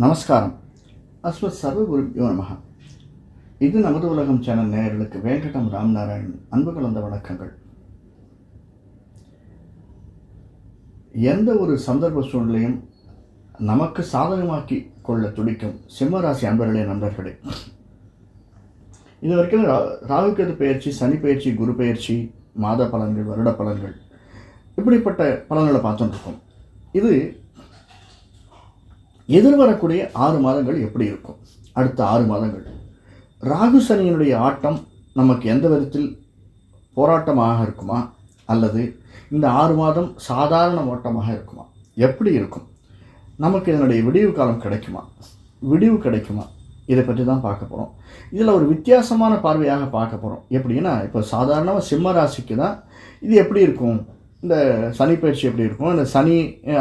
நமஸ்காரம். அஸ்வத் சர்வ குருபியோ நமக இது நமது உலகம் சேனல் நேயர்களுக்கு வேங்கடம் ராம்நாராயணன் அன்பு கலந்த வணக்கங்கள். எந்த ஒரு சந்தர்ப்ப சூழ்நிலையும் நமக்கு சாதகமாக்கி கொள்ள துடிக்கும் சிம்மராசி அன்பர்களே நண்பர்களே. இது வரைக்கும் ரா- பயிற்சி சனி பயிற்சி குரு பயிற்சி மாத பலன்கள் வருட பலன்கள் இப்படிப்பட்ட பலன்களை பார்த்துட்டு இருக்கோம். இது எதிர்வரக்கூடிய ஆறு மாதங்கள் எப்படி இருக்கும்? அடுத்த ஆறு மாதங்கள். ராகு சனியினுடைய ஆட்டம் நமக்கு எந்த விதத்தில் போராட்டமாக இருக்குமா? அல்லது இந்த ஆறு மாதம் சாதாரண ஓட்டமாக இருக்குமா? எப்படி இருக்கும்? நமக்கு இதனுடைய விடிவு காலம் கிடைக்குமா? விடிவு கிடைக்குமா? இதை பற்றி தான் பார்க்க போகிறோம் இதில் ஒரு வித்தியாசமான பார்வையாக பார்க்க போகிறோம் எப்படின்னா இப்போ சாதாரணமாக சிம்ம ராசிக்கு தான் இது எப்படி இருக்கும்? இந்த சனி பயிற்சி எப்படி இருக்கும்? இந்த சனி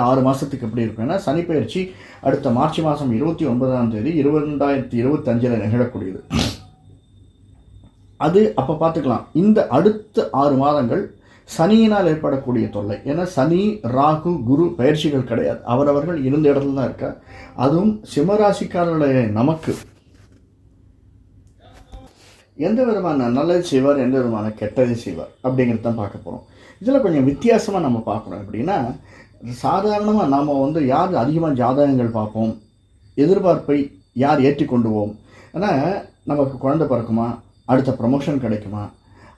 ஆறு மாதத்துக்கு எப்படி இருக்கும்னா சனிப்பயிற்சி சனி பயிற்சி அடுத்த மார்ச் மாதம் இருபத்தி ஒன்பதாம் தேதி இருபதாயிரத்தி இருபத்தஞ்சில் நிகழக்கூடியது. அது அப்போ பார்த்துக்கலாம். இந்த அடுத்த ஆறு மாதங்கள் சனியினால் ஏற்படக்கூடிய தொல்லை. ஏன்னா சனி ராகு குரு பயிற்சிகள் கிடையாது. அவரவர்கள் இருந்த இடத்துல தான் இருக்கா அதுவும் சிம்மராசிக்காரர்களுடைய நமக்கு. எந்த விதமான நல்லது செய்வார் எந்த விதமான கெட்டது செய்வார் அப்படிங்கிறது தான் பார்க்க போகிறோம் இதில் கொஞ்சம் வித்தியாசமாக நம்ம பார்க்குறோம் எப்படின்னா சாதாரணமாக நாம் வந்து யார் அதிகமாக ஜாதகங்கள் பார்ப்போம்? எதிர்பார்ப்பை யார் ஏற்றிக்கொண்டுவோம்? ஏன்னா நமக்கு குழந்தை பிறக்குமா? அடுத்த ப்ரமோஷன் கிடைக்குமா?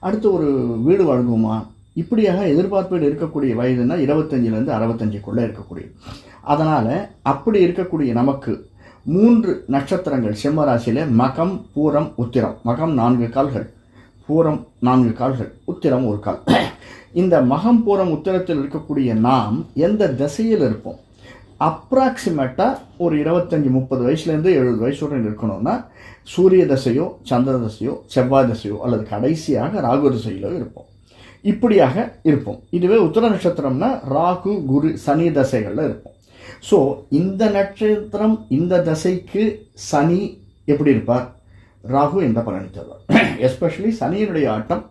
அடுத்து ஒரு வீடு வழங்குமா இப்படியாக எதிர்பார்ப்பில் இருக்கக்கூடிய வயதுனா இருபத்தஞ்சிலேருந்து அறுபத்தஞ்சுக்குள்ளே இருக்கக்கூடிய. அதனால் அப்படி இருக்கக்கூடிய நமக்கு மூன்று நட்சத்திரங்கள் சிம்ம ராசியில் மகம் பூரம் உத்திரம். மகம் நான்கு கால்கள். பூரம் நான்கு கால்கள் உத்திரம் ஒரு கால். இந்த மகம் பூரம் இருக்கக்கூடிய நாம் எந்த திசையில் இருப்போம்? அப்ராக்சிமேட்டாக ஒரு இருபத்தஞ்சி முப்பது வயசுலேருந்து எழுபது வயசு வரை இருக்கணும்னா சூரிய தசையோ சந்திர தசையோ செவ்வாய் தசையோ அல்லது கடைசியாக ராகு தசையிலோ இருப்போம். இப்படியாக இருப்போம். இதுவே உத்தர நட்சத்திரம்னா ராகு குரு சனி தசைகளில் இருப்போம். ஸோ இந்த நட்சத்திரம் இந்த தசைக்கு சனி எப்படி இருப்பார்? ராகு எந்த பலனை தருவார்? எஸ்பெஷலி சனியினுடைய ஆட்டம்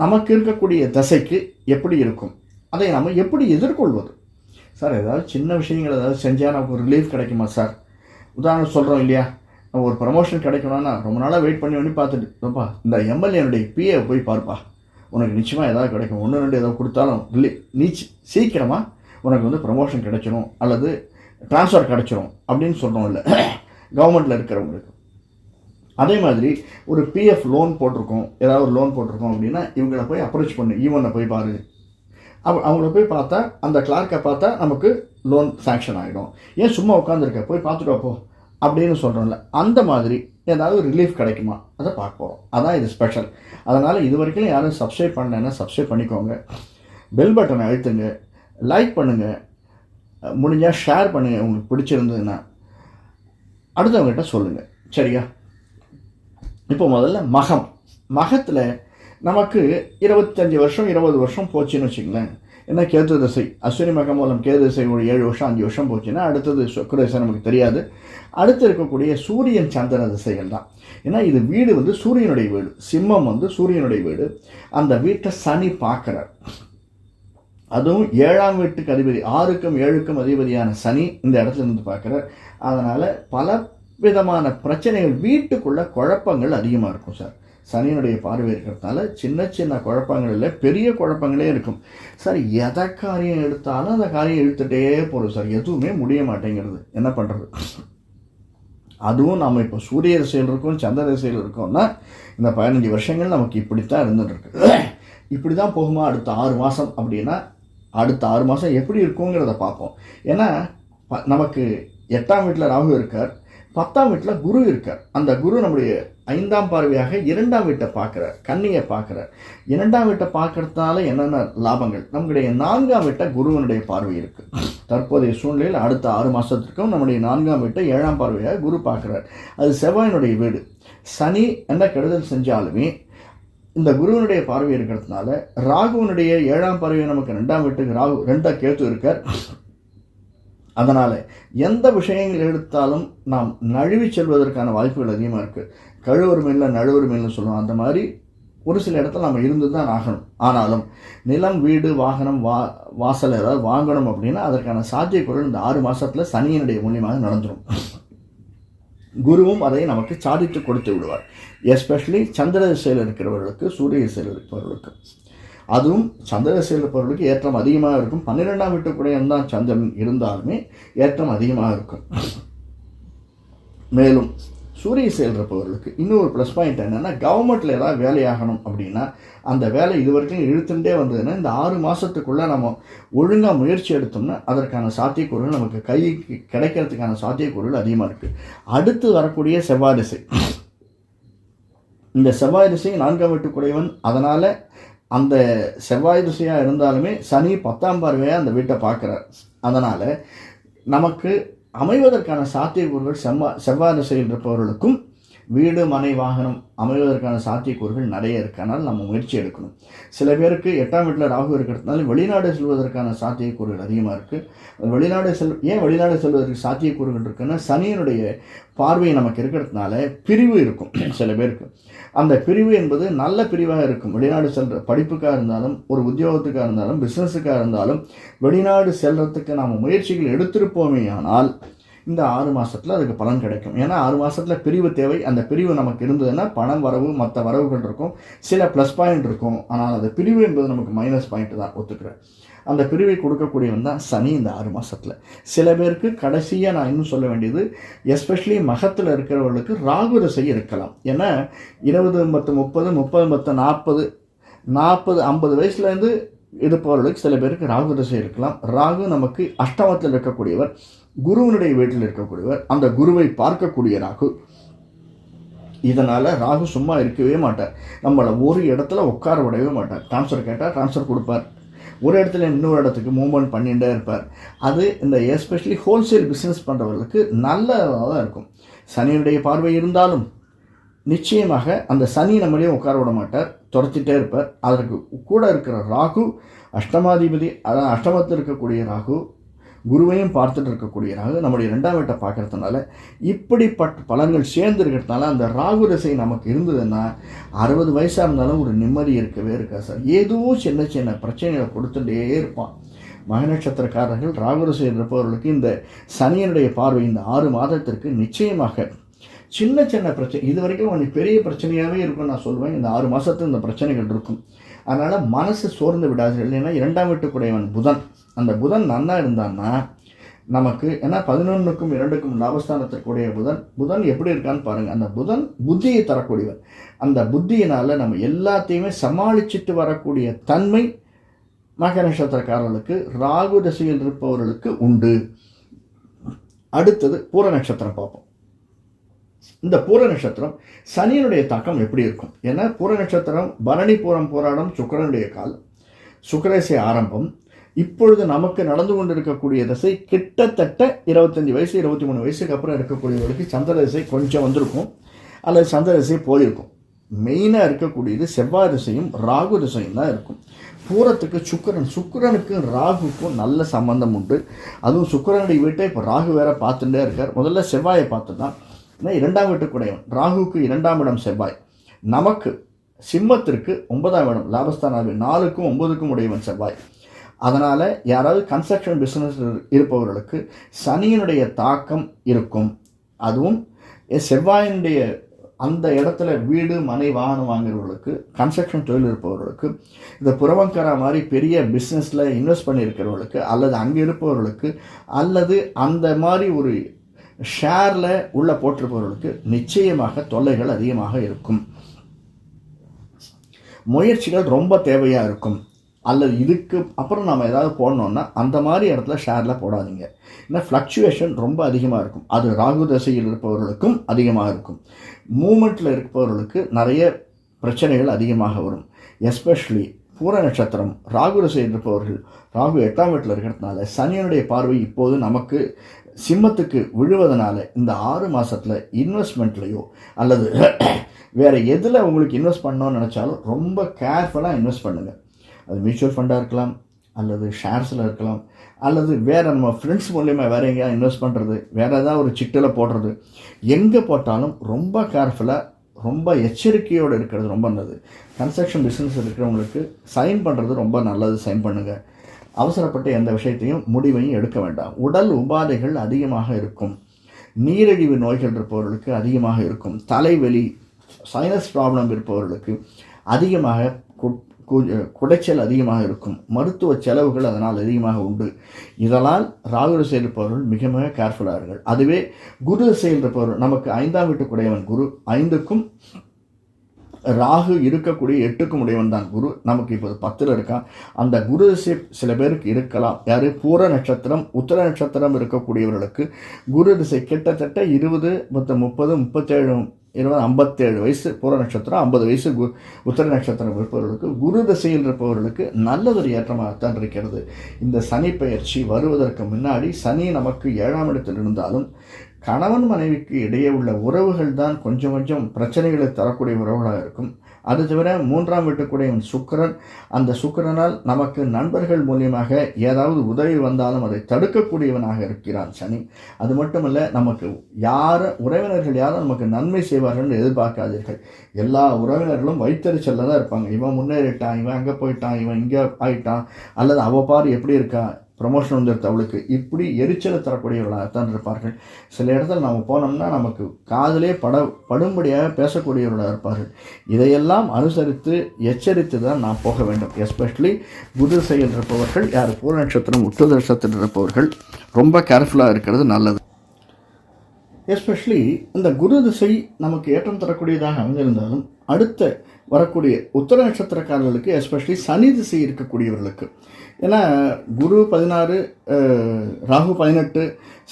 நமக்கு இருக்கக்கூடிய தசைக்கு எப்படி இருக்கும்? அதை நம்ம எப்படி எதிர்கொள்வது? சார் ஏதாவது சின்ன விஷயங்கள் ஏதாவது செஞ்சால் நமக்கு ஒரு ரிலீஃப் கிடைக்குமா சார்? உதாரணம் சொல்கிறோம் இல்லையா? நம்ம ஒரு ப்ரமோஷன் கிடைக்கணும்னா ரொம்ப நாளாக வெயிட் பண்ணி பண்ணி பார்த்துட்டு ரொம்ப இந்த எம்எல்ஏனுடைய பிஏ போய் பார்ப்பா. உனக்கு நிச்சயமாக ஏதாவது கிடைக்கும். ஒன்று ரெண்டு ஏதாவது கொடுத்தாலும் ரிலீ நீச் சீக்கிரமாக உனக்கு வந்து ப்ரமோஷன் கிடைச்சிரும். அல்லது ட்ரான்ஸ்ஃபர் கிடச்சிரும். அப்படின்னு சொல்கிறோம் இல்லை. கவர்மெண்ட்டில் இருக்கிறவங்களுக்கு. அதே மாதிரி ஒரு பிஎஃப் லோன் போட்டிருக்கோம் ஏதாவது ஒரு லோன் போட்டிருக்கோம் அப்படின்னா இவங்கள போய் அப்ரோச் பண்ணு e ஈவனை போய் பாரு. அவ அவங்கள போய் பார்த்தா அந்த கிளார்க்கை பார்த்தா நமக்கு லோன் சாங்ஷன் ஆகிடும் ஏன் சும்மா உட்காந்துருக்க போய் பார்த்துட்டு போ அப்படின்னு சொல்கிறோம்ல அந்த மாதிரி ஏதாவது ரிலீஃப் கிடைக்குமா? அதை பார்க்க போகிறோம் அதான் இது ஸ்பெஷல் அதனால் இது வரைக்கும் யாரும் சப்ஸ்கிரைப் பண்ணலைன்னா சப்ஸ்கிரைப் பண்ணிக்கோங்க. பெல் பட்டனை அழுத்துங்க. லைக் பண்ணுங்கள் முடிஞ்சால் ஷேர் பண்ணுங்கள் உங்களுக்கு பிடிச்சிருந்ததுன்னா. அடுத்தவங்ககிட்ட சொல்லுங்கள் சரியா? இப்போ முதல்ல மகம். மகத்தில் நமக்கு இருபத்தஞ்சி வருஷம் இருபது வருஷம் போச்சுன்னு வச்சுங்களேன். என்ன கேது திசை? அஸ்வினி மகம் மூலம் கேது திசை ஒரு ஏழு வருஷம் அஞ்சு வருஷம் போச்சுன்னா அடுத்தது சுக்கர திசை நமக்கு தெரியாது. அடுத்து இருக்கக்கூடிய சூரியன் சந்திர திசைகள் தான். ஏன்னா இது வீடு வந்து சூரியனுடைய வீடு. சிம்மம் வந்து சூரியனுடைய வீடு. அந்த வீட்டை சனி பார்க்குறார். அதுவும் ஏழாம் வீட்டுக்கு அதிபதி ஆறுக்கும் ஏழுக்கும் அதிபதியான சனி இந்த இடத்துல இருந்து பார்க்குறார். அதனால் பல விதமான பிரச்சனைகள் வீட்டுக்குள்ள குழப்பங்கள் அதிகமாக இருக்கும் சார். சனியினுடைய பார்வை இருக்கிறதுனால சின்ன சின்ன குழப்பங்கள் இல்லை பெரிய குழப்பங்களே இருக்கும். சார் எதை காரியம் எடுத்தாலும் அந்த காரியம் இழுத்துட்டே போகிறோம் சார். எதுவுமே முடிய மாட்டேங்கிறது. என்ன பண்ணுறது அதுவும் நாம் இப்போ சூரிய திசையில் இருக்கோம் சந்திர திசையில் இருக்கோம்னா இந்த பதினஞ்சு வருஷங்கள் நமக்கு இப்படித்தான் இருந்துட்டு இப்படி தான் போகுமா அடுத்த ஆறு மாதம் அப்படின்னா அடுத்த ஆறு மாதம் எப்படி இருக்குங்கிறத பார்ப்போம். ஏன்னா ப- நமக்கு எட்டாம் வீட்டில் ராகு இருக்கார். பத்தாம் வீட்டில் குரு இருக்கார். அந்த குரு நம்முடைய ஐந்தாம் பார்வையாக இரண்டாம் வீட்டை பார்க்குறார். கண்ணியை பார்க்குறார். இரண்டாம் வீட்டை பார்க்கறதுனால என்னென்ன லாபங்கள்? நம்முடைய நான்காம் வீட்டை குருவனுடைய பார்வை இருக்குது தற்போதைய சூழ்நிலையில் அடுத்த ஆறு மாதத்திற்கும் நம்முடைய நான்காம் வீட்டை ஏழாம் பார்வையாக குரு பார்க்குறார். அது செவ்வாயினுடைய வீடு. சனி என்ன கெடுதல் செஞ்சாலுமே இந்த குருவனுடைய பார்வை இருக்கிறதுனால ராகுவனுடைய ஏழாம் பார்வை நமக்கு ரெண்டாம் வீட்டுக்கு ராகு ரெண்டாக கேத்து இருக்கார். அதனால் எந்த விஷயங்கள் எடுத்தாலும் நாம் நழுவி செல்வதற்கான வாய்ப்புகள் அதிகமாக இருக்குது கழுவர் இல்லை நழுவர் மேல்னு சொல்லுவோம் அந்த மாதிரி ஒரு சில இடத்துல நம்ம இருந்து தான் ஆகணும். ஆனாலும் நிலம் வீடு வாகனம் வா வாசல் ஏதாவது வாங்கணும் அப்படின்னா அதற்கான சாத்தியக்கூறல் இந்த ஆறு மாதத்தில் சனியினுடைய மூலியமாக நடந்துடும் குருவும் அதை நமக்கு சாதித்து கொடுத்து விடுவார். எஸ்பெஷலி சந்திர திசையில் இருக்கிறவர்களுக்கு சூரிய திசையில் இருப்பவர்களுக்கு அதுவும் சந்திர பொருளுக்கு ஏற்றம் அதிகமாக இருக்கும். பன்னிரெண்டாம் வீட்டுக்குடைய தான் சந்திரன் இருந்தாலுமே ஏற்றம் அதிகமாக இருக்கும். மேலும் சூரிய செயல் பொருளுக்கு இன்னொரு ப்ளஸ் பாயிண்ட் என்னென்னா கவர்மெண்ட்டில் ஏதாவது வேலையாகணும் அப்படின்னா அந்த வேலை இது வரைக்கும் இழுத்துட்டே வந்ததுன்னா இந்த ஆறு மாதத்துக்குள்ளே நம்ம ஒழுங்காக முயற்சி எடுத்தோம்னா அதற்கான சாத்தியக்கூறுகள் நமக்கு கைக்கு கிடைக்கிறதுக்கான சாத்தியக்கூறுகள் அதிகமாக இருக்குது அடுத்து வரக்கூடிய செவ்வாய் திசை. இந்த செவ்வாய் திசை நான்காம் வீட்டுக்குடையவன் அதனால் அந்த செவ்வாய் திசையாக இருந்தாலுமே சனி பத்தாம் பார்வையாக அந்த வீட்டை பார்க்குறார். அதனால் நமக்கு அமைவதற்கான சாத்தியக்கூறுகள் செவ்வா செவ்வாய் திசையில் இருப்பவர்களுக்கும் வீடு மனை வாகனம் அமைவதற்கான சாத்தியக்கூறுகள் நிறைய இருக்கனால நம்ம முயற்சி எடுக்கணும். சில பேருக்கு எட்டாம் வீட்டில் ராகு இருக்கிறதுனால வெளிநாடு செல்வதற்கான சாத்தியக்கூறுகள் அதிகமாக இருக்குது வெளிநாடு செல் ஏன் வெளிநாடு செல்வதற்கு சாத்தியக்கூறுகள் இருக்குன்னா சனியினுடைய பார்வை நமக்கு இருக்கிறதுனால பிரிவு இருக்கும் சில பேருக்கு. அந்த பிரிவு என்பது நல்ல பிரிவாக இருக்கும். வெளிநாடு செல்ற படிப்புக்காக இருந்தாலும் ஒரு உத்தியோகத்துக்காக இருந்தாலும் பிஸ்னஸுக்காக இருந்தாலும் வெளிநாடு செல்றதுக்கு நாம் முயற்சிகள் எடுத்திருப்போமே ஆனால் இந்த ஆறு மாதத்தில் அதுக்கு பலன் கிடைக்கும். ஏன்னா ஆறு மாதத்தில் பிரிவு தேவை. அந்த பிரிவு நமக்கு இருந்ததுன்னா பணம் வரவு மற்ற வரவுகள் இருக்கும். சில ப்ளஸ் பாயிண்ட் இருக்கும். ஆனால் அந்த பிரிவு என்பது நமக்கு மைனஸ் பாயிண்ட் தான் ஒத்துக்கிறேன். அந்த பிரிவை கொடுக்கக்கூடியவன் தான் சனி இந்த ஆறு மாதத்தில் சில பேருக்கு கடைசியாக நான் இன்னும் சொல்ல வேண்டியது எஸ்பெஷலி மகத்தில் இருக்கிறவர்களுக்கு ராகு தசை இருக்கலாம். ஏன்னா இருபது பத்து முப்பது முப்பது பத்து நாற்பது நாற்பது ஐம்பது வயசுலேருந்து இருப்பவர்களுக்கு சில பேருக்கு ராகு தசை இருக்கலாம். ராகு நமக்கு அஷ்டமத்தில் இருக்கக்கூடியவர். குருவனுடைய வீட்டில் இருக்கக்கூடியவர் அந்த குருவை பார்க்கக்கூடிய ராகு. இதனால் ராகு சும்மா இருக்கவே மாட்டார். நம்மளை ஒரு இடத்துல உட்கார விடவே மாட்டார். ட்ரான்ஸ்ஃபர் கேட்டால் ட்ரான்ஸ்ஃபர் கொடுப்பார். ஒரு இடத்துல இன்னொரு இடத்துக்கு மூவ்மெண்ட் பண்ணிகிட்டே இருப்பார். அது இந்த எஸ்பெஷலி ஹோல்சேல் பிஸ்னஸ் பண்ணுறவர்களுக்கு நல்லதாக தான் இருக்கும். சனியுடைய பார்வை இருந்தாலும் நிச்சயமாக அந்த சனி நம்மளையும் உட்கார விட மாட்டார். துரத்திட்டே இருப்பார். அதற்கு கூட இருக்கிற ராகு அஷ்டமாதிபதி அதான் அஷ்டமத்தில் இருக்கக்கூடிய ராகு குருவையும் பார்த்துட்டு இருக்கக்கூடிய ராகு நம்முடைய ரெண்டாம் வீட்டை பார்க்கறதுனால இப்படிப்பட்ட பலன்கள் சேர்ந்து இருக்கிறதுனால அந்த ராகு தசை நமக்கு இருந்ததுன்னா அறுபது வயசாக இருந்தாலும் ஒரு நிம்மதி இருக்கவே இருக்கா சார். ஏதோ சின்ன சின்ன பிரச்சனைகளை கொடுத்துட்டே இருப்பான். மக நட்சத்திரக்காரர்கள் ராகுரசை இருப்பவர்களுக்கு இந்த சனியனுடைய பார்வை இந்த ஆறு மாதத்திற்கு நிச்சயமாக சின்ன சின்ன பிரச்சனை இது வரைக்கும் உனக்கு பெரிய பிரச்சனையாகவே இருக்கும் நான் சொல்லுவேன் இந்த ஆறு மாதத்துக்கு இந்த பிரச்சனைகள் இருக்கும். அதனால் மனசு சோர்ந்து விடாது இல்லைன்னா இரண்டாம் வீட்டுக்குடையவன் புதன். அந்த புதன் நன்னா இருந்தான்னா நமக்கு ஏன்னா பதினொன்றுக்கும் இரண்டுக்கும் லாபஸ்தானத்திற்குடைய புதன் புதன் எப்படி இருக்கான்னு பாருங்கள் அந்த புதன் புத்தியை தரக்கூடியவன். அந்த புத்தியினால் நம்ம எல்லாத்தையுமே சமாளிச்சுட்டு வரக்கூடிய தன்மை மகர நட்சத்திரக்காரர்களுக்கு ராகு தசையில் இருப்பவர்களுக்கு உண்டு. அடுத்தது பூர நட்சத்திரம் பார்ப்போம். இந்த பூர நட்சத்திரம் சனியினுடைய தாக்கம் எப்படி இருக்கும்? ஏன்னா பூர நட்சத்திரம் பரணி பூரம் போராடம் சுக்கரனுடைய காலம். சுக்கரேசை ஆரம்பம். இப்பொழுது நமக்கு நடந்து கொண்டிருக்கக்கூடிய திசை கிட்டத்தட்ட இருபத்தஞ்சி வயசு இருபத்தி மூணு வயசுக்கு அப்புறம் இருக்கக்கூடியவர்களுக்கு சந்திர திசை கொஞ்சம் வந்திருக்கும். அல்லது சந்திர திசை போயிருக்கும். மெயினாக இருக்கக்கூடியது செவ்வாய் திசையும் ராகு திசையும் தான் இருக்கும். பூரத்துக்கு சுக்கரன் சுக்கரனுக்கும் ராகுக்கும் நல்ல சம்பந்தம் உண்டு. அதுவும் சுக்கரனுடைய வீட்டை இப்போ ராகு வேற பார்த்துட்டே இருக்கார். முதல்ல செவ்வாயை பார்த்து தான் இரண்டாம் வீட்டுக்குடையவன் ராகுக்கு இரண்டாம் இடம் செவ்வாய். நமக்கு சிம்மத்திற்கு ஒன்பதாம் இடம் லாபஸ்தானாவி நாலுக்கும் ஒன்பதுக்கும் உடையவன் செவ்வாய். அதனால் யாராவது கன்ஸ்ட்ரக்ஷன் பிஸ்னஸ் இருப்பவர்களுக்கு சனியினுடைய தாக்கம் இருக்கும். அதுவும் செவ்வாயினுடைய அந்த இடத்துல வீடு மனை வாகனம் வாங்குறவர்களுக்கு கன்ஸ்ட்ரக்ஷன் தொழில் இருப்பவர்களுக்கு இந்த புறவங்கரா மாதிரி பெரிய பிஸ்னஸில் இன்வெஸ்ட் பண்ணியிருக்கிறவர்களுக்கு அல்லது அங்கே இருப்பவர்களுக்கு அல்லது அந்த மாதிரி ஒரு ஷேரில் உள்ள போட்டிருப்பவர்களுக்கு நிச்சயமாக தொல்லைகள் அதிகமாக இருக்கும். முயற்சிகள் ரொம்ப தேவையாக இருக்கும். அல்லது இதுக்கு அப்புறம் நம்ம ஏதாவது போடணுன்னா அந்த மாதிரி இடத்துல ஷேரில் போடாதீங்க. ஏன்னா ஃப்ளக்சுவேஷன் ரொம்ப அதிகமாக இருக்கும். அது ராகு தசையில் இருப்பவர்களுக்கும் அதிகமாக இருக்கும். மூமெண்ட்டில் இருப்பவர்களுக்கு நிறைய பிரச்சனைகள் அதிகமாக வரும். எஸ்பெஷலி பூர நட்சத்திரம் ராகு தசையில் இருப்பவர்கள் ராகு எட்டாம் வீட்டில் இருக்கிறதுனால சனியனுடைய பார்வை இப்போது நமக்கு சிம்மத்துக்கு விழுவதனால இந்த ஆறு மாதத்தில் இன்வெஸ்ட்மெண்ட்லேயோ அல்லது வேறு எதில் உங்களுக்கு இன்வெஸ்ட் பண்ணணும்னு நினச்சாலும் ரொம்ப கேர்ஃபுல்லாக இன்வெஸ்ட் பண்ணுங்கள் அது மியூச்சுவல் ஃபண்டாக இருக்கலாம் அல்லது ஷேர்ஸில் இருக்கலாம் அல்லது வேறு நம்ம ஃப்ரெண்ட்ஸ் மூலயமா வேறு எங்கேயா இன்வெஸ்ட் பண்ணுறது வேறு ஏதாவது ஒரு சிட்டில் போடுறது எங்கே போட்டாலும் ரொம்ப கேர்ஃபுல்லாக ரொம்ப எச்சரிக்கையோடு இருக்கிறது ரொம்ப நல்லது. கன்ஸ்ட்ரக்ஷன் பிஸ்னஸ் இருக்கிறவங்களுக்கு சைன் பண்ணுறது ரொம்ப நல்லது சைன் பண்ணுங்கள் அவசரப்பட்டு எந்த விஷயத்தையும் முடிவையும் எடுக்க வேண்டாம். உடல் உபாதைகள் அதிகமாக இருக்கும். நீரிழிவு நோய்கள் இருப்பவர்களுக்கு அதிகமாக இருக்கும். தலைவலி சைனஸ் ப்ராப்ளம் இருப்பவர்களுக்கு அதிகமாக குடைச்சல் அதிகமாக இருக்கும். மருத்துவ செலவுகள் அதனால் அதிகமாக உண்டு. இதனால் ராகு திசையில் இருப்பவர்கள் மிக மிக கேர்ஃபுல்லாக இருங்கள். அதுவே குரு திசையில் இருப்பவர்கள் நமக்கு ஐந்தாம் வீட்டுக்குடையவன் குரு ஐந்துக்கும் ராகு இருக்கக்கூடிய எட்டுக்கும் உடையவன் தான் குரு. நமக்கு இப்போது பத்தில் இருக்கான் அந்த குரு திசை சில பேருக்கு இருக்கலாம். யார்? பூர நட்சத்திரம் உத்தர நட்சத்திரம் இருக்கக்கூடியவர்களுக்கு குரு திசை கிட்டத்தட்ட இருபது மொத்தம் முப்பது முப்பத்தேழு இருபது ஐம்பத்தேழு வயசு பூர நட்சத்திரம் ஐம்பது வயசு கு உத்தர நட்சத்திரம் இருப்பவர்களுக்கு குரு திசையில் இருப்பவர்களுக்கு நல்லதொரு ஏற்றமாகத்தான் இருக்கிறது. இந்த சனி பயிற்சி வருவதற்கு முன்னாடி சனி நமக்கு ஏழாம் இடத்தில் இருந்தாலும் கணவன் மனைவிக்கு இடையே உள்ள உறவுகள் தான் கொஞ்சம் கொஞ்சம் பிரச்சனைகளை தரக்கூடிய உறவுகளாக இருக்கும். அது தவிர மூன்றாம் வீட்டுக்குடையவன் சுக்கரன். அந்த சுக்கரனால் நமக்கு நண்பர்கள் மூலியமாக ஏதாவது உதவி வந்தாலும் அதை தடுக்கக்கூடியவனாக இருக்கிறான் சனி. அது மட்டுமல்ல நமக்கு யார் உறவினர்கள் யாரும் நமக்கு நன்மை செய்வார்கள் எதிர்பார்க்காதீர்கள். எல்லா உறவினர்களும் வைத்தறிச்சல்ல தான் இருப்பாங்க. இவன் முன்னேறிட்டான் இவன் அங்கே போயிட்டான் இவன் இங்கே ஆயிட்டான். அல்லது அவ பாரு எப்படி இருக்கா? ப்ரமோஷன் வந்துடுது அவளுக்கு இப்படி எரிச்சலை தரக்கூடியவர்களாகத்தான் இருப்பார்கள். சில இடத்துல நம்ம போனோம்னா நமக்கு காதலே பட படும்படியாக பேசக்கூடியவர்களாக இருப்பார்கள். இதையெல்லாம் அனுசரித்து எச்சரித்து தான் நாம் போக வேண்டும். எஸ்பெஷலி குரு செயல் இருப்பவர்கள் யார் பூர நட்சத்திரம் உத்தர நட்சத்திரம் இருப்பவர்கள் ரொம்ப கேர்ஃபுல்லாக இருக்கிறது நல்லது. எஸ்பெஷலி இந்த குரு திசை நமக்கு ஏற்றம் தரக்கூடியதாக அமைந்திருந்தாலும் அடுத்த வரக்கூடிய உத்தர நட்சத்திரக்காரர்களுக்கு எஸ்பெஷலி சனி திசை இருக்கக்கூடியவர்களுக்கு ஏன்னா குரு பதினாறு ராகு பதினெட்டு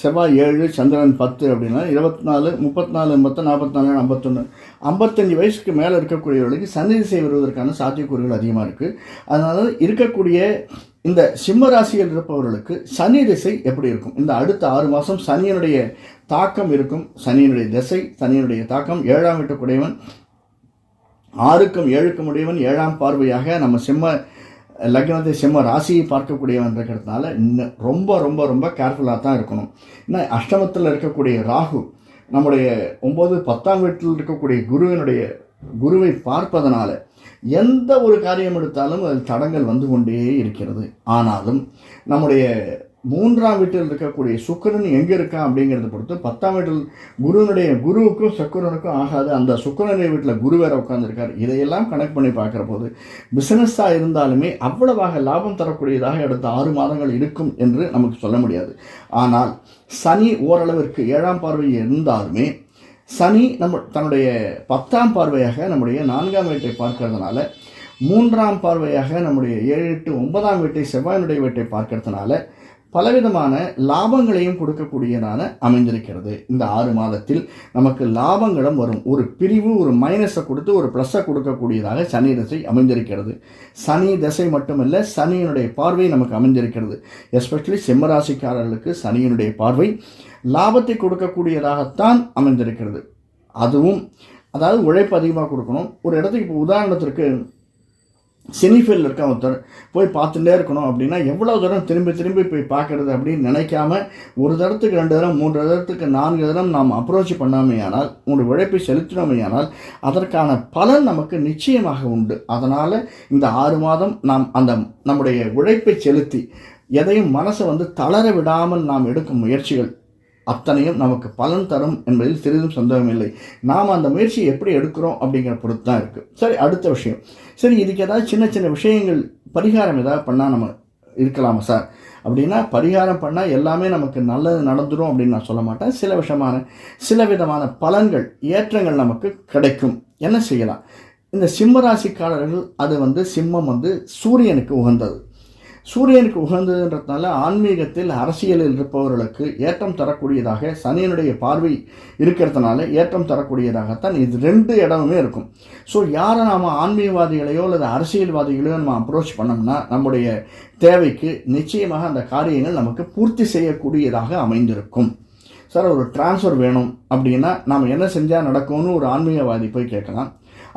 செவ்வாய் ஏழு சந்திரன் பத்து அப்படின்னா இருபத்தி நாலு முப்பத்தி நாலு எண்பத்து நாற்பத்தி நாலு ஐம்பத்தொன்று ஐம்பத்தஞ்சு வயசுக்கு மேலே இருக்கக்கூடியவர்களுக்கு சனி திசை வருவதற்கான சாத்தியக்கூறுகள் அதிகமாக இருக்குது அதனால இருக்கக்கூடிய இந்த சிம்ம ராசியில் இருப்பவர்களுக்கு சனி திசை எப்படி இருக்கும்? இந்த அடுத்த ஆறு மாதம் சனியினுடைய தாக்கம் இருக்கும். சனியினுடைய திசை சனியினுடைய தாக்கம். ஏழாம் வீட்டுக்குடையவன் ஆறுக்கும் ஏழுக்கும் உடையவன் ஏழாம் பார்வையாக நம்ம சிம்ம லக்னத்தை சிம்ம ராசியை பார்க்கக்கூடியவன்றதுனால இன்னும் ரொம்ப ரொம்ப ரொம்ப கேர்ஃபுல்லாக தான் இருக்கணும். ஏன்னா அஷ்டமத்தில் இருக்கக்கூடிய ராகு நம்முடைய ஒம்பது பத்தாம் வீட்டில் இருக்கக்கூடிய குருவினுடைய குருவை பார்ப்பதனால எந்த ஒரு காரியம் எடுத்தாலும் அதில் தடங்கள் வந்து கொண்டே இருக்கிறது. ஆனாலும் நம்முடைய மூன்றாம் வீட்டில் இருக்கக்கூடிய சுக்கரன் எங்கே இருக்கான் அப்படிங்கிறத பொறுத்து பத்தாம் வீட்டில் குருவனுடைய குருவுக்கும் சுக்கரனுக்கும் ஆகாது. அந்த சுக்கிரனுடைய வீட்டில் குரு வேற உட்காந்துருக்கார் இதையெல்லாம் கணக்கு பண்ணி பார்க்குற போது பிஸ்னஸாக இருந்தாலுமே அவ்வளவாக லாபம் தரக்கூடியதாக அடுத்த ஆறு மாதங்கள் இருக்கும் என்று நமக்கு சொல்ல முடியாது. ஆனால் சனி ஓரளவிற்கு ஏழாம் பார்வை இருந்தாலுமே சனி நம்ம தன்னுடைய பத்தாம் பார்வையாக நம்முடைய நான்காம் வீட்டை பார்க்கறதுனால மூன்றாம் பார்வையாக நம்முடைய ஏழு எட்டு ஒன்பதாம் வீட்டை செவ்வாயினுடைய வீட்டை பார்க்கறதுனால பலவிதமான லாபங்களையும் கொடுக்கக்கூடியதான அமைந்திருக்கிறது இந்த ஆறு மாதத்தில் நமக்கு லாபங்களும் வரும். ஒரு பிரிவு ஒரு மைனஸை கொடுத்து ஒரு ப்ளஸ்ஸை கொடுக்கக்கூடியதாக சனி தசை அமைந்திருக்கிறது சனி தசை மட்டுமல்ல சனியினுடைய பார்வை நமக்கு அமைந்திருக்கிறது எஸ்பெஷலி சிம்மராசிக்காரர்களுக்கு சனியினுடைய பார்வை லாபத்தை கொடுக்கக்கூடியதாகத்தான் அமைந்திருக்கிறது. அதுவும் அதாவது உழைப்பு அதிகமாக கொடுக்கணும். ஒரு இடத்துக்கு இப்போ உதாரணத்திற்கு சினிஃபீல்டில் இருக்க ஒருத்தர் போய் பார்த்துட்டே இருக்கணும் அப்படின்னா எவ்வளோ தூரம் திரும்பி திரும்பி போய் பார்க்கறது அப்படின்னு நினைக்காம ஒரு தரத்துக்கு ரெண்டு தரம் மூன்று தரத்துக்கு நான்கு தரம் நாம் அப்ரோச் பண்ணாமையானால் உங்களுடைய உழைப்பை செலுத்தினோமையானால் அதற்கான பலன் நமக்கு நிச்சயமாக உண்டு. அதனால் இந்த ஆறு மாதம் நாம் அந்த நம்முடைய உழைப்பை செலுத்தி எதையும் மனசை வந்து தளர விடாமல் நாம் எடுக்கும் முயற்சிகள் அத்தனையும் நமக்கு பலன் தரும் என்பதில் சிறிதும் சந்தேகமில்லை. நாம் அந்த முயற்சியை எப்படி எடுக்கிறோம் அப்படிங்கிற பொறுத்து தான் இருக்குது சரி அடுத்த விஷயம். சரி இதுக்கு ஏதாவது சின்ன சின்ன விஷயங்கள் பரிகாரம் ஏதாவது பண்ணால் நம்ம இருக்கலாமா சார்? அப்படின்னா பரிகாரம் பண்ணால் எல்லாமே நமக்கு நல்லது நடந்துடும் அப்படின்னு நான் சொல்ல மாட்டேன். சில விஷயமான சில விதமான பலன்கள் ஏற்றங்கள் நமக்கு கிடைக்கும். என்ன செய்யலாம்? இந்த சிம்ம ராசிக்காரர்கள் அது வந்து சிம்மம் வந்து சூரியனுக்கு உகந்தது. சூரியனுக்கு உகந்ததுன்றதுனால ஆன்மீகத்தில் அரசியலில் இருப்பவர்களுக்கு ஏற்றம் தரக்கூடியதாக சனியனுடைய பார்வை இருக்கிறதுனால ஏற்றம் தரக்கூடியதாகத்தான் இது ரெண்டு இடமுமே இருக்கும். ஸோ யாரை நாம் ஆன்மீகவாதிகளையோ அல்லது அரசியல்வாதிகளையோ நம்ம அப்ரோச் பண்ணோம்னா நம்முடைய தேவைக்கு நிச்சயமாக அந்த காரியங்கள் நமக்கு பூர்த்தி செய்யக்கூடியதாக அமைந்திருக்கும். சார் ஒரு டிரான்ஸ்ஃபர் வேணும் அப்படின்னா நாம் என்ன செஞ்சால் நடக்கும்னு ஒரு ஆன்மீகவாதி போய் கேட்கலாம்.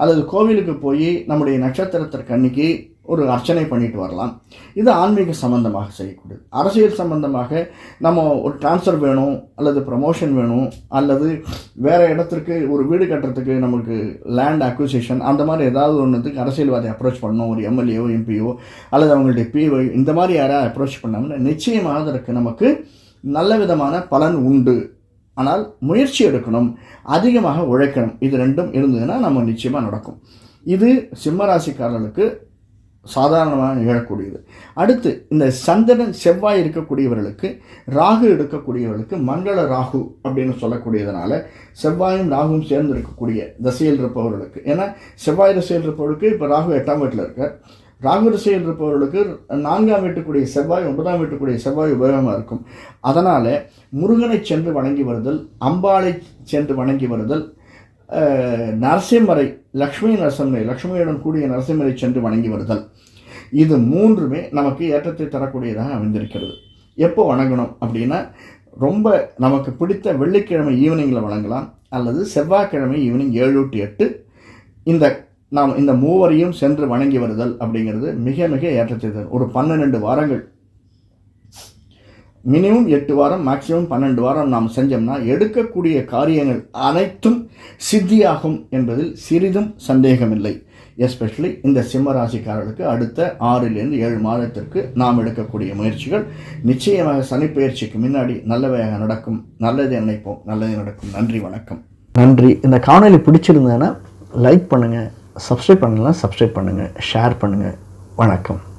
அல்லது கோவிலுக்கு போய் நம்முடைய நட்சத்திரத்திற்கு அன்னைக்கு ஒரு அர்ச்சனை பண்ணிட்டு வரலாம். இது ஆன்மீக சம்பந்தமாக செய்யக்கூடியது அரசியல் சம்பந்தமாக நம்ம ஒரு ட்ரான்ஸ்ஃபர் வேணும் அல்லது ப்ரமோஷன் வேணும் அல்லது வேறு இடத்திற்கு ஒரு வீடு கட்டுறதுக்கு நமக்கு லேண்ட் அக்விசேஷன் அந்த மாதிரி ஏதாவது ஒன்றுத்துக்கு அரசியல்வாதி அப்ரோச் பண்ணணும். ஒரு எம்எல்ஏஓ எம்பிஓ அல்லது அவங்களுடைய பிஓ இந்த மாதிரி யாராவது அப்ரோச் பண்ணாங்கன்னா நிச்சயமாக அதற்கு நமக்கு நல்ல விதமான பலன் உண்டு. ஆனால் முயற்சி எடுக்கணும். அதிகமாக உழைக்கணும். இது ரெண்டும் இருந்ததுன்னா நம்ம நிச்சயமாக நடக்கும். இது சிம்ம ராசிக்காரர்களுக்கு சாதாரணமாக நிகழக்கூடியது. அடுத்து இந்த சந்திரன் செவ்வாய் இருக்கக்கூடியவர்களுக்கு ராகு எடுக்கக்கூடியவர்களுக்கு மங்கள ராகு அப்படின்னு சொல்லக்கூடியதுனால செவ்வாயும் ராகுவும் சேர்ந்து இருக்கக்கூடிய தசையில் இருப்பவர்களுக்கு. ஏன்னா செவ்வாய் திசையில் இருப்பவர்களுக்கு இப்போ ராகு எட்டாம் வீட்டில் இருக்கார். ராகு திசையில் இருப்பவர்களுக்கு நான்காம் வீட்டுக்குரிய செவ்வாய் ஒன்பதாம் வீட்டுக்குரிய செவ்வாய் உபயோகமாக இருக்கும். அதனால் முருகனை சென்று வணங்கி வருதல் அம்பாளை சென்று வணங்கி வருதல் நரசிம்மரை லக்ஷ்மி நரசிம்மை லக்ஷ்மியுடன் கூடிய நரசிம்மரை சென்று வணங்கி வருதல். இது மூன்றுமே நமக்கு ஏற்றத்தை தரக்கூடியதாக அமைந்திருக்கிறது. எப்போ வணங்கணும் அப்படின்னா ரொம்ப நமக்கு பிடித்த வெள்ளிக்கிழமை ஈவினிங்கில் வணங்கலாம் அல்லது செவ்வாய்க்கிழமை ஈவினிங் ஏழு டு எட்டு. இந்த நாம் இந்த மூவரையும் சென்று வணங்கி வருதல் அப்படிங்கிறது மிக மிக ஏற்றத்தை தரும். ஒரு பன்னிரெண்டு வாரங்கள் மினிமம் எட்டு வாரம் மேக்சிமம் பன்னெண்டு வாரம் நாம் செஞ்சோம்னா எடுக்கக்கூடிய காரியங்கள் அனைத்தும் சித்தியாகும் என்பதில் சிறிதும் சந்தேகமில்லை. எஸ்பெஷலி இந்த சிம்மராசிக்காரர்களுக்கு அடுத்த ஆறிலிருந்து ஏழு மாதத்திற்கு நாம் எடுக்கக்கூடிய முயற்சிகள். நிச்சயமாக சனிப்பெயர்ச்சிக்கு முன்னாடி நல்லவையாக நடக்கும். நல்லதே நினைப்போம். நல்லதே நடக்கும். நன்றி வணக்கம். நன்றி. இந்த காணொலி பிடிச்சிருந்ததுன்னா லைக் பண்ணுங்கள் சப்ஸ்கிரைப் பண்ணலாம் சப்ஸ்கிரைப் பண்ணுங்கள் ஷேர் பண்ணுங்கள் வணக்கம்.